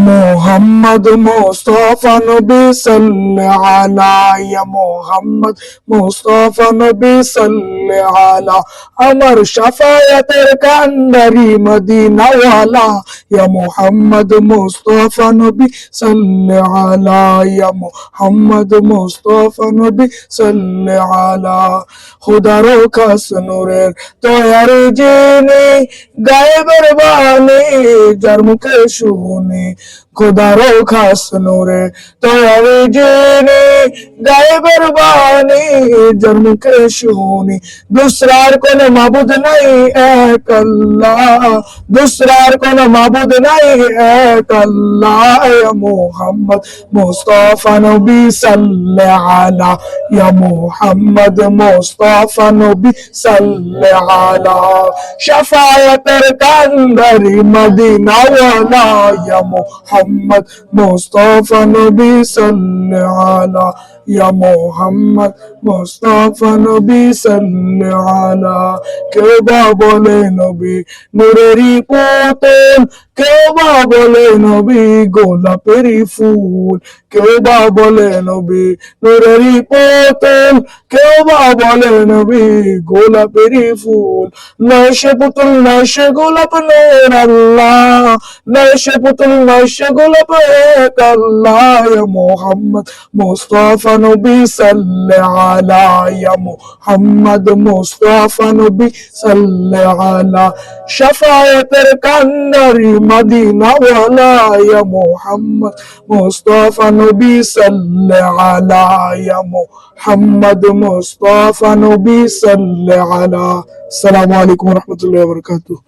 মোহাম্মদ মোস্তফা নবী সাল্লি আলা ইয়া মোহাম্মদ মোস্তফা নবী সাল্লি আলা আমার শাফায়াতের কান্ডারি মদিনাওয়ালা ইয়া মোহাম্মদ মোস্তফা নবী সাল্লি আলা ইয়া মোহাম্মদ মোস্তফা নবী সাল্লি আলা খুদারো খাস নূরের তয়ারি জিনি গায়েবের বাণী যার মুখে শুনি খুদারো খাস নূরে তয়ারি জিনি গায়েবের বাণী যার মুখে শুনি দুসরার কোন মাবুদ নাই এক আল্লাহ দুসরার কোন মাবুদ নাই এক আল্লাহ ইয়া মুহাম্মদ মুস্তাফা নবী সাল্লি আলা ইয়া মুহাম্মদ মুস্তাফা নবী সাল্লি আলা শাফায়াতের কান্দারি মদিনা ওয়ালা ইয়া মুহাম্মদ মুস্তাফা নবী সাল্লি ইয়া মুহাম্মদ মুস্তাফা নবী সাল্লি আলা কেউ বা বলে নবী নূরেরই পুতুল কেউ বা বলে নবী গোলাপেরই ফুল কেউ বা বলে নবী নূরেরই পুতুল কেউ বা বলে নবী গোলাপেরই ফুল নয় সে পুতুল নয় সে গোলাপ নূর আল্লাহ নয় সে পুতুল নয় সে গোলাপ এক নবী সাল্লি আলা ইয়া মুহাম্মদ মুস্তাফা নবী সাল্লি আলা শাফায়াতের কান্নারি মদিনা ওয়ালা ইয়া মুহাম্মদ মুস্তাফা নবী সাল্লি আলা ইয়া মুহাম্মদ মুস্তাফা নবী সাল্লি আলা আসসালামু আলাইকুম ওয়া রাহমাতুল্লাহি ওয়া বারাকাতুহু